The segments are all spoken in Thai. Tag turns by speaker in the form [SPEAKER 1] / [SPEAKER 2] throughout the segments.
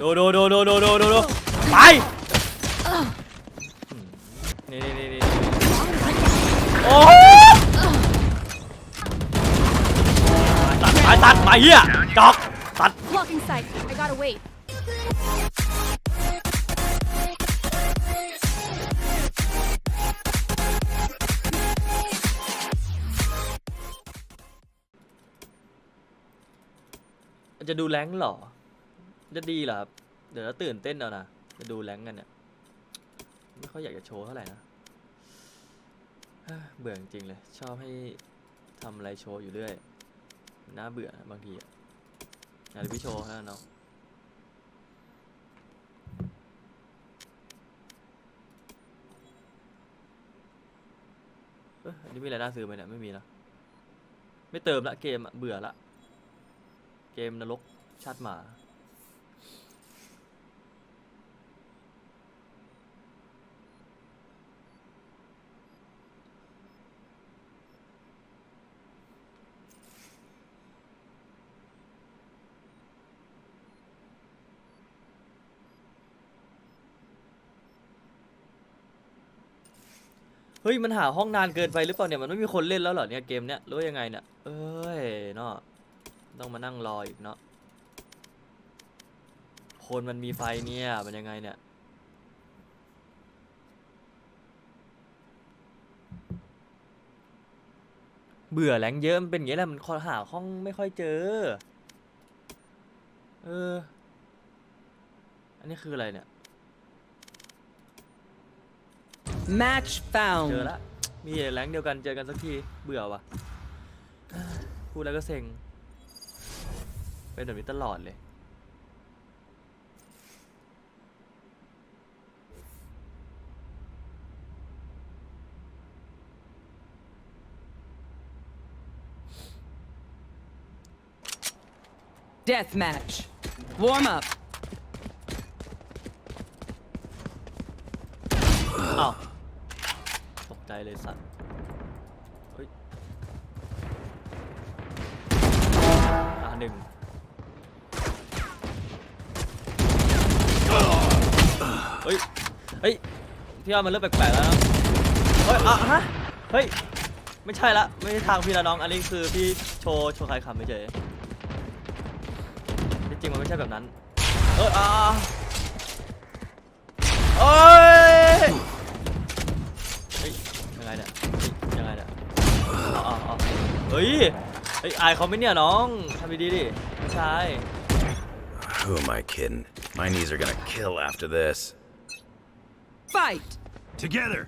[SPEAKER 1] ดูดูดูดูดูดูดูดูไปนี่นี่นี่นี่โอ้ตัดไปตัดไปเฮียจอกตัด
[SPEAKER 2] Blocking sight. I gotta wait.
[SPEAKER 1] จะดูแรงค์เหรอ จะดีเหรอครับเดี๋ยวเราตื่นเต้นเอานะจะดูแรงกันเนี่ยไม่ค่อยอยากจะโชว์เท่าไหร่นะเบื่อจริงเลย ชอบให้ทำอะไรโชว์อยู่เรื่อยน่าเบื่อบางทีอะอยากพี่โชว์นะน้องเอ้ยอันนี้มีอะไรน่าซื้อไหมเนี่ยไม่มีนะไม่เติมละเกมอะเบื่อละ เกมนรกชาติหมา เฮ้ยมันหาห้องนานเกินไปหรือเปล่าเนี่ยมันไม่มีคนเล่นแล้วเหรอเนี่ยเกมเนี้ยหรือยังไงเนี่ยเอ้ยเนาะต้องมานั่งรออีกเนาะคนมันมีไฟเนี่ยมันยังไงเนี่ยเบื่อแหลงเยอะมันเป็นอย่างนี้แหละมันคอยหาห้องไม่ค่อยเจอ เออ อันนี้คืออะไรเนี่ย
[SPEAKER 3] Match
[SPEAKER 1] เจอ
[SPEAKER 3] found.
[SPEAKER 1] ละ มีแรงค์เดียวกันเจอกันสักที เบื่อว่ะ พูดแล้วก็เซ็ง เป็นแบบนี้ตลอดเลย
[SPEAKER 3] Death match. Warm up.
[SPEAKER 1] อ้าวตก ใจเลยสัตว์เฮ้ยอ่าหนึ่งเฮ้ย เฮ้ยพี่ว่ามันเริ่มแปลกๆแล้วนะเฮ้ยอะฮะ เฮ้ย ไม่ใช่ละ ไม่ใช่ทางพี่ละน้อง อันนี้คือพี่โชว์โชว์ใครขำไม่เฉยที่จริงมันไม่ใช่แบบนั้น เอออ่าเอ้ย เฮ้ยยังไงเนี่ยเฮ้ยยังไงเนี่ยเอาเอา เอาเฮ้ยเฮ้ยอายเขาไหมเนี่ยน้องทำดีๆดิไม่ใช่
[SPEAKER 4] Who am I kidding? My knees are gonna kill after this.
[SPEAKER 3] Fight.
[SPEAKER 4] Together!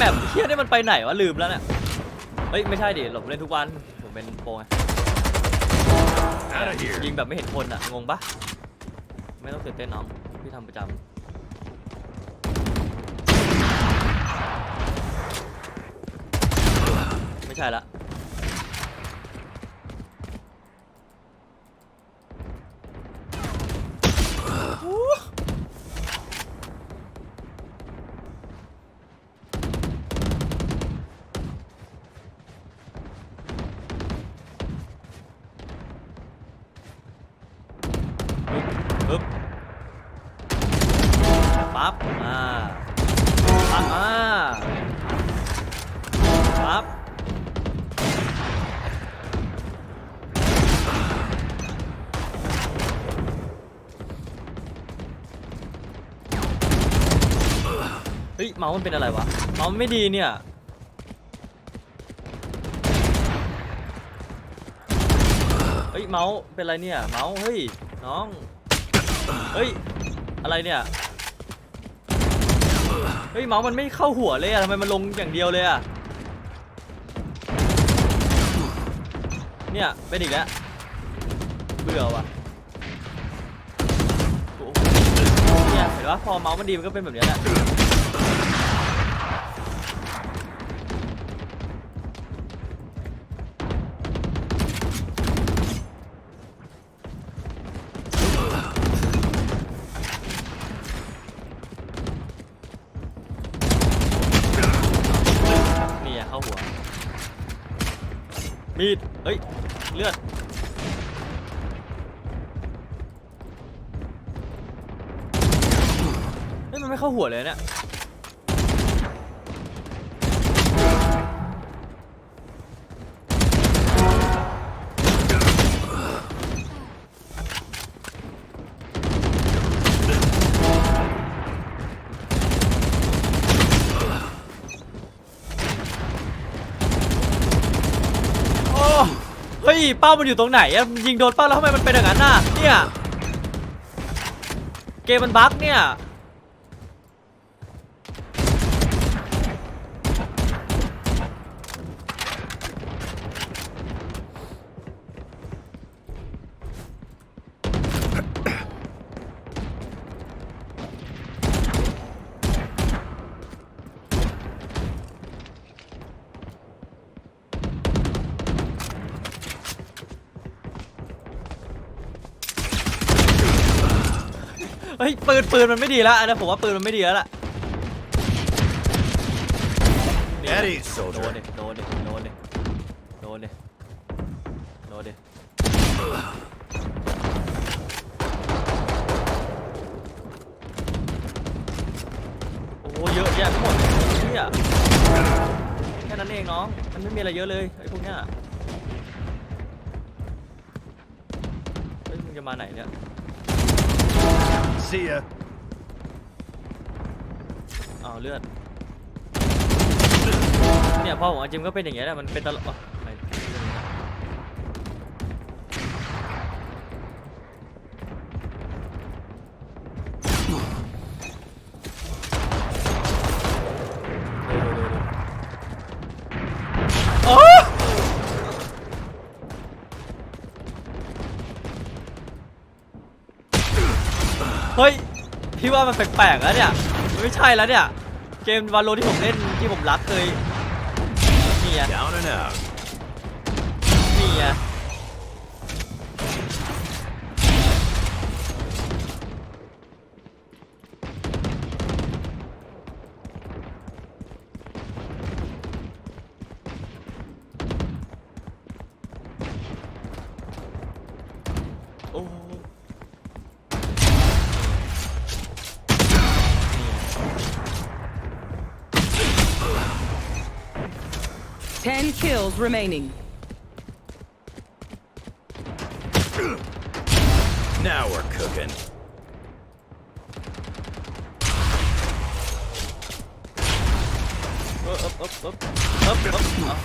[SPEAKER 1] แบบเฮียนี่มันไปไหนวะลืมแล้วเนี่ยเฮ้ยไม่ใช่ดิหลบเล่นทุกวันผมเป็นโปรไง
[SPEAKER 4] Out of here!
[SPEAKER 1] ยิงแบบไม่เห็นคนอะงงปะไม่ต้องตื่นเต้นน้องพี่ทำประจำ 快了。 ส์มันเป็นอะไรวะเมาส์ไม่ดีเนี่ยเฮ้ยเมาส์เป็นอะไรเนี่ยเมาส์เฮ้ยน้องเฮ้ยอะไรเนี่ยเฮ้ยเมาส์มันไม่เข้าหัวเลยอะทำไมมันลงอย่างเดียวเลยอะเนี่ยเป็นอีกแล้วเบื่อว่ะเนี่ยเห็นปะพอเมาส์มันดีมันก็เป็นแบบนี้แหละ มีดเฮ้ย เลือด เฮ้ย มันไม่เข้าหัวเลยเนี่ย เป้ามันอยู่ตรงไหนอะยิงโดนเป้าแล้วทำไมมันเป็นอย่างนั้นน่ะเนี่ยเกมมันบั๊กเนี่ย นปืนมันไม่ดีแล้วอันนี้ผมว่าปืนมันไม่ดีแล้วล่ะ
[SPEAKER 4] At ease,
[SPEAKER 1] โดน
[SPEAKER 4] soldier.
[SPEAKER 1] ดิโดนดิโดนดิโดนดิโดนดิโอ้โหเยอะแยะไปหมดเนี่ยแค่นั้นเองน้อง มันไม่มีอะไรเยอะเลยไอ้พวกเนี้ยเฮ้ยมึงจะมาไหนเนี่ย
[SPEAKER 4] See ya.
[SPEAKER 1] เอาเลือด เนี่ยพ่อของอาจิมก็เป็นอย่างเงี้ยแหละมันเป็นตลอด ว่ามันแปลกๆแล้วเนี่ยมันไม่ใช่แล้วเนี่ย เกมวาโลที่ผมเล่นที่ผมรักเคยนี่ไง
[SPEAKER 4] Down and out.
[SPEAKER 3] Ten kills remaining.
[SPEAKER 4] Now we're cooking.
[SPEAKER 1] เอ๊บเอ๊บเอ๊บเอ๊บเอ๊บเอ๊บเอ้า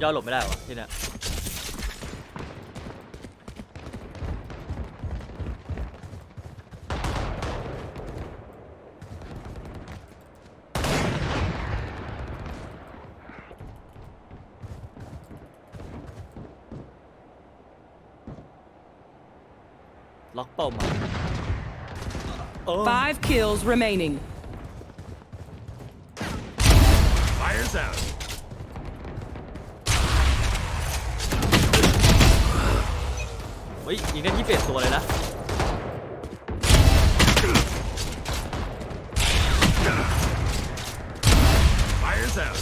[SPEAKER 1] ย่อหลบไม่ได้วะที่เนี่ย ล็อกเป้าหมายโอ้
[SPEAKER 3] Five kills remaining.
[SPEAKER 4] Fires out.
[SPEAKER 1] เฮ้ยยิงได้ยี่สิบเอ็ดตัวเลยนะ
[SPEAKER 4] Fires out.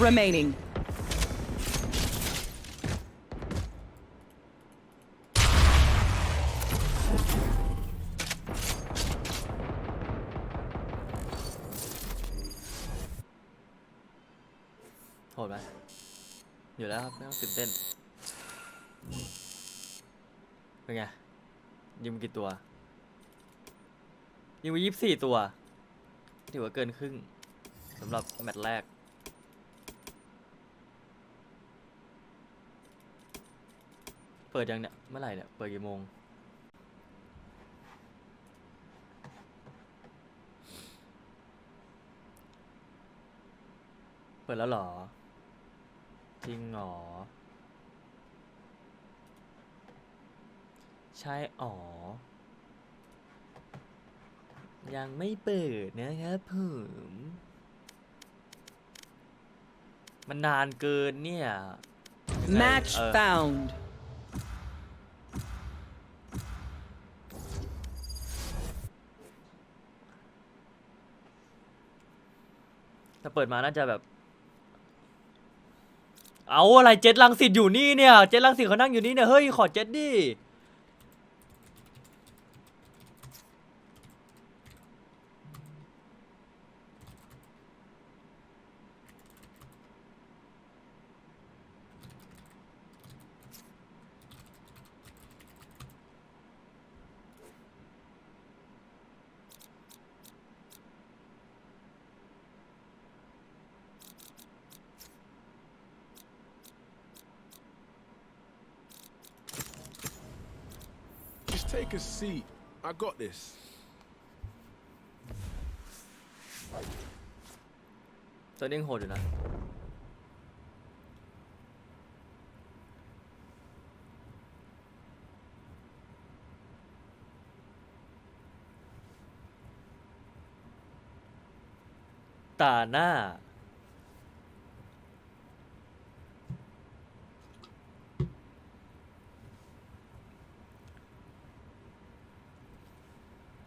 [SPEAKER 3] Remaining.
[SPEAKER 1] โหดไหมอยู่แล้วครับไม่ต้องตื่นเต้น เป็นไง ยิงไปกี่ตัว ยิงไปยี่สิบสี่ตัว ถือว่าเกินครึ่งสำหรับแมตช์แรก เปิดยังเนี่ยเมื่อไหร่เนี่ย เปิดกี่โมง เปิดแล้วเหรอ จริงเหรอ ใช่อ๋อ ยังไม่เปิดนะครับผมมันนานเกินเนี่ยยังไง
[SPEAKER 3] Match
[SPEAKER 1] เออ
[SPEAKER 3] found.
[SPEAKER 1] เปิดมาน่าจะแบบ เอาอะไรเจ็ดลังสิตอยู่นี่เนี่ย เจ็ดลังสิตเขานั่งอยู่นี่เนี่ย เฮ้ย ขอเจ็ดดิ
[SPEAKER 2] Take a seat. I got this.
[SPEAKER 1] The ding hold it Tana.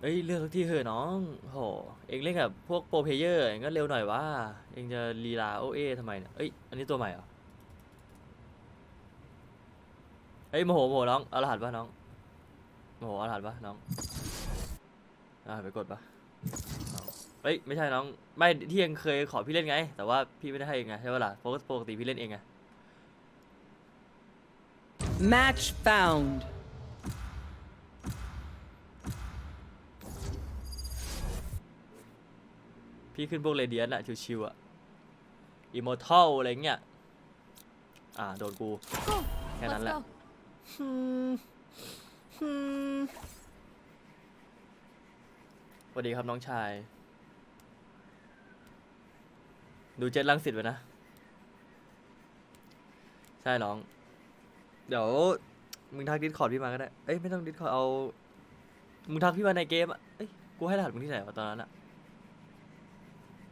[SPEAKER 1] เอ้ยเลือกสักที่เถอะน้องโหเองเล่นกับพวกโปรเพเยอร์เองก็เร็วหน่อยว่าเองจะลีลาโอเอทำไมเนี่ยเอ้ยอันนี้ตัวใหม่เหรอเฮ้ยโมโหโมโหน้องเอารหัสป่ะน้องโมโหเอารหัสป่ะน้องเอาไปกดป่ะเฮ้ยไม่ใช่น้องไม่ที่เองเคยขอพี่เล่นไง แต่ว่าพี่ไม่ได้ให้เองไงใช่ปะล่ะปกติปกติพี่เล่นเองไง
[SPEAKER 3] Match found.
[SPEAKER 1] พี่ขึ้นพวกเรเดียนอะชิวๆอะอิมมอร์ทัลอะไรเงี้ย อ่า โดนกู แค่นั้นแหละฮึมฮึมสวัสดีครับน้องชาย ดูเจ็ดลังสิตไว้นะ ใช่น้อง เดี๋ยว มึงทักดิสคอร์ดพี่มาก็ได้ เอ้ย ไม่ต้องดิสคอร์ดเอา มึงทักพี่มาในเกมอะเอ้ย กูให้รหัสมึงที่ไหนวะตอนนั้นอะ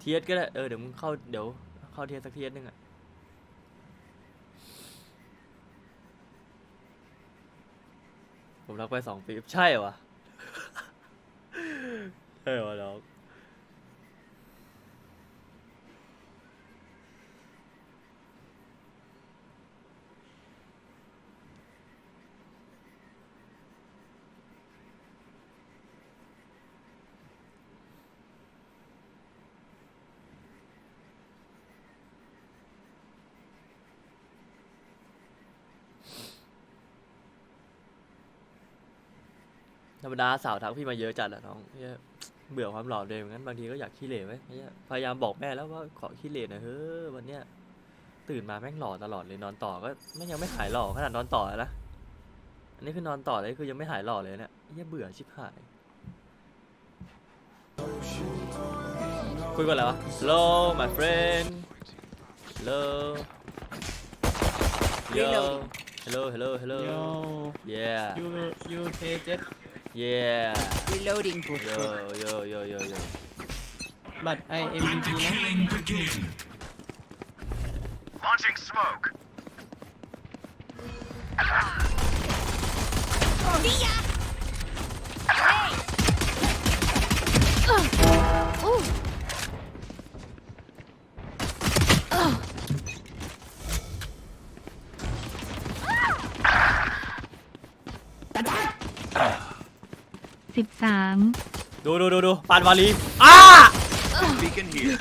[SPEAKER 1] เทียสก็ได้ เออ เดี๋ยวมึงเข้า เดี๋ยว เข้าเทียสสักเทียสนึงอะผมรักไปสองปี ใช่เหรอวะใช่เหรอน้อง ธรรมดาสาวทักพี่มาเยอะจัดแหละน้องเหี้ยเบื่อความหล่อเลยเหมือนกันบางทีก็อยากขี้เหร่ไว้เหี้ยพยายามบอกแม่แล้วว่าขอขี้เหร่หน่อยเฮ้ยวันเนี้ยตื่นมาแม่งหล่อตลอดเลยนอนต่อก็ไม่งยังไม่หายหล่อขนาดนอนต่อแล้วนะอันนี้คือนอนต่อเลยคือยังไม่หายหล่อเลยเนี่ยเหี้ยเบื่อชิบหายคุยกันแล้ววะ Hello my friend Hello Yo Hello Hello Hello
[SPEAKER 5] Yo,
[SPEAKER 1] Yeah
[SPEAKER 5] you you take it,
[SPEAKER 1] Yeah.
[SPEAKER 3] Reloading.
[SPEAKER 1] Yo, yo, yo, yo, yo.
[SPEAKER 5] But I am Let the killing begin.
[SPEAKER 6] Launching smoke. See ya. Hey. Ooh.
[SPEAKER 7] -13
[SPEAKER 1] ดูดูดูดูปานวาลีอ้า
[SPEAKER 6] Beacon here.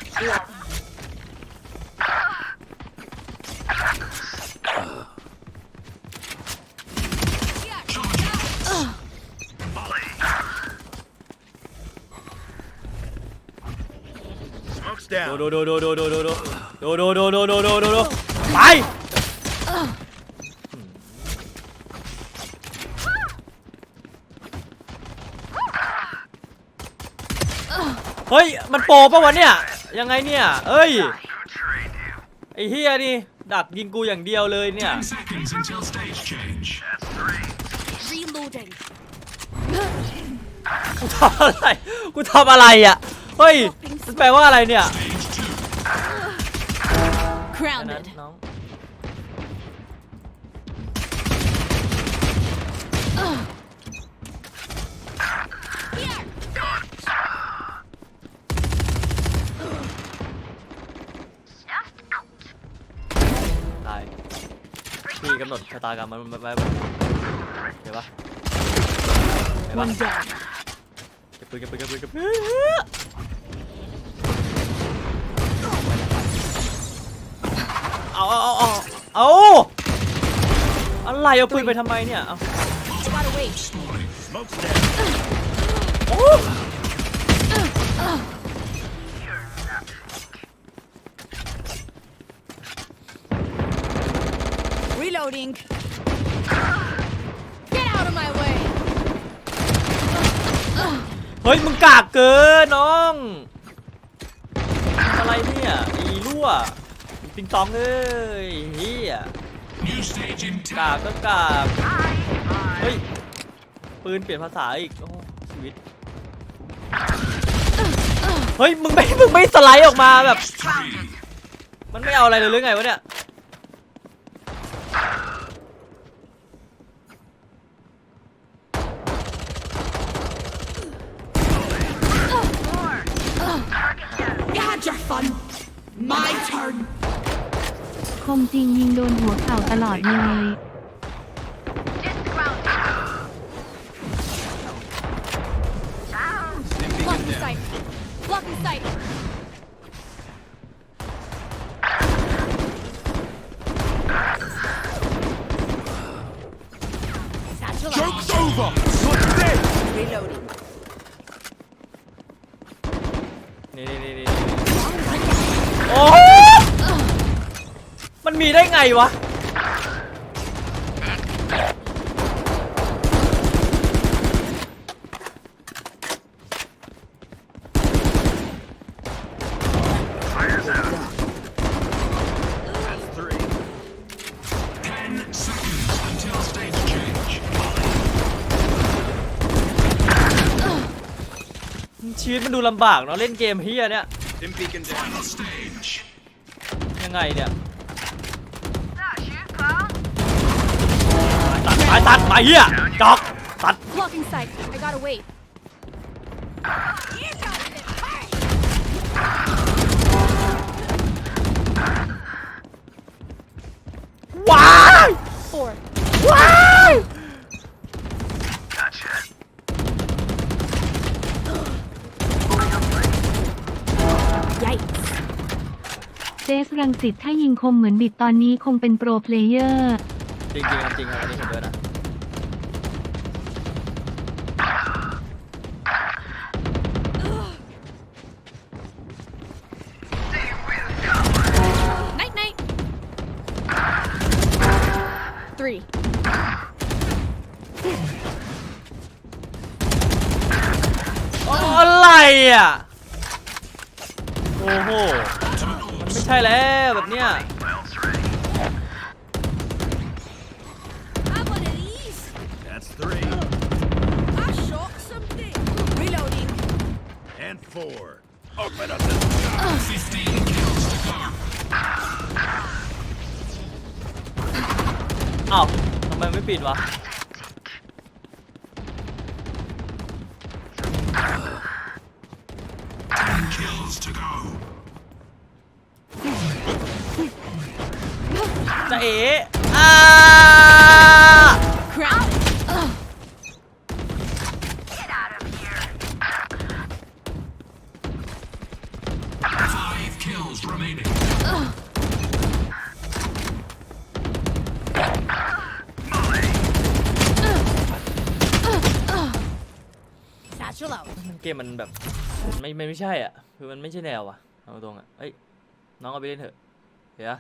[SPEAKER 6] 'Smoke's
[SPEAKER 1] ดู
[SPEAKER 6] down.
[SPEAKER 1] ดูดูดูดูดูดูดูดูดูดูดูดูดูดูดูไป เฮ้ย มันโปรปะวะเนี่ย ยังไงเนี่ย เอ้ย ไอ้เฮียนี่ ดักยิงกูอย่างเดียวเลยเนี่ย
[SPEAKER 8] seconds until stage change.
[SPEAKER 6] That's three.
[SPEAKER 7] Reloading
[SPEAKER 1] กูทำอะไร กูทำอะไรอะ เฮ้ยมันแปลว่าอะไรเนี่ยแค่นั้น
[SPEAKER 6] Grounded.
[SPEAKER 1] กำหนดชะตากรรมมันไว้เห็นปะเห็นปะ
[SPEAKER 6] One down.
[SPEAKER 1] เก็บปืนเก็บปืนเก็บปืนเก็บปืนเอาเอาเอาเอาเอาอะไรเอาปืนไปทำไมเนี่ยเอา
[SPEAKER 6] Gotta wait.
[SPEAKER 1] ฮ้ยมึงกากเกินน้องทำอะไรเนี่ยอีรั่วปิงตองเอ้ยเฮียกากก็กากเฮ้ยปืนเปลี่ยนภาษาอีกโอ้ชีวิตเฮ้ยมึงไม่มึงไม่สไลด์ออกมาแบบ มันไม่เอาอะไรเลยหรือไงวะเนี่ย
[SPEAKER 6] Had your fun. My turn.
[SPEAKER 7] คมจริงยิงโดนหัวเข่าตลอดเลย
[SPEAKER 1] งวะ
[SPEAKER 4] Fire's out. That's three.
[SPEAKER 1] ชีวิตมันดูลำบากเนาะเล่นเกมเฮียเนี่ย
[SPEAKER 4] Dim beacon down.
[SPEAKER 1] ยังไงเนี่ย ตัดไปตัดไปเฮียจอกตัด
[SPEAKER 6] Blocking sight. I gotta wait.
[SPEAKER 1] ว้าย
[SPEAKER 6] Four.
[SPEAKER 1] ว้าย
[SPEAKER 4] Gotcha.
[SPEAKER 6] Yikes.
[SPEAKER 7] เจสรังสิตถ้ายิงคมเหมือนบิดตอนนี้คงเป็นโปรเพลเยอร์
[SPEAKER 1] จริงจริงๆครับจริงครับอันนี้เห็นด้วยนะ โอ้โห มันไม่ใช่แล้วแบบเนี้ย
[SPEAKER 4] Wells ready.
[SPEAKER 6] Have one of these.
[SPEAKER 4] That's three.
[SPEAKER 6] I shot something. Reloading.
[SPEAKER 4] And four. Open up the
[SPEAKER 1] อ้าวทำไมไม่ปิดวะจะ ไม่ไม่ไม่ใช่อะ คือมันไม่ใช่แนวอะเอาตรงอะเอ้ยน้องเอาไปเล่นเถอะเดี๋ยว